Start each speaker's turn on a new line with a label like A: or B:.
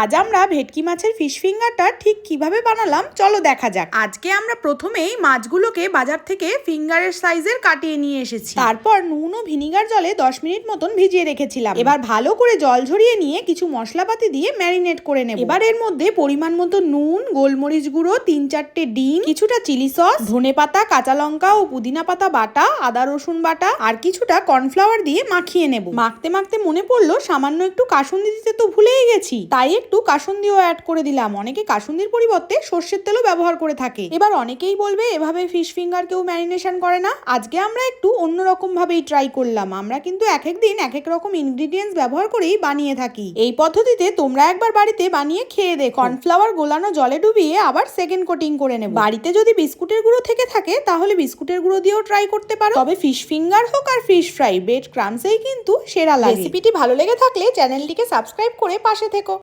A: আজ আমরা ভেটকি মাছের ফিশ ফিঙ্গারটা ঠিক কীভাবে বানালাম চলো দেখা যাক। আজকে আমরা প্রথমেই মাছগুলোকে বাজার থেকে ফিঙ্গারের সাইজের কাটিয়ে নিয়ে এসেছি। তারপর নুন ও ভিনিগার জলে দশ মিনিট মতন ভিজিয়ে রেখেছিলাম। এবার ভালো করে জল ঝরিয়ে নিয়ে কিছু মশলাপাতি দিয়ে ম্যারিনেট করে নেব। এবার এর মধ্যে পরিমাণ মতো নুন গোলমরিচ গুঁড়ো তিন চারটে ডিম কিছুটা চিলি সস ধনে পাতা কাঁচা লঙ্কা ও পুদিনা পাতা বাটা আদা রসুন বাটা আর কিছুটা কর্নফ্লাওয়ার দিয়ে মাখিয়ে নেব। মাখতে মাখতে মনে পড়ল সামান্য একটু কাসুন্দি দিতে তো ভুলেই গেছি। তাই একটু কাসুন্দিও অ্যাড করে দিলাম। অনেকে কাসুন্দির পরিবর্তে সর্ষের তেলও ব্যবহার করে থাকে। এবার অনেকেই বলবে, এভাবে ফিশ ফিঙ্গার কেউ ম্যারিনেশন করে না? আজকে আমরা একটু অন্যরকম ভাবেই ট্রাই করলাম। আমরা কিন্তু এক এক দিন এক এক রকম ইনগ্রিডিয়েন্টস ব্যবহার করেই বানিয়ে থাকি। এই পদ্ধতিতে তোমরা একবার বাড়িতে বানিয়ে খেয়ে দে কর্নফ্লাওয়ার গোলানো জলে ডুবিয়ে আবার সেকেন্ড কোটিং করে নেব। বাড়িতে যদি বিস্কুটের গুঁড়ো থেকে থাকে, তাহলে বিস্কুটের গুঁড়ো দিয়েও ট্রাই করতে পারো। তবে ফিশ ফিঙ্গার হোক আর ফিশ ফ্রাই বেড ক্রামসেই কিন্তু সেরা লাগে। রেসিপিটি ভালো লেগে থাকলে চ্যানেলটিকে সাবস্ক্রাইব করে পাশে থেকো।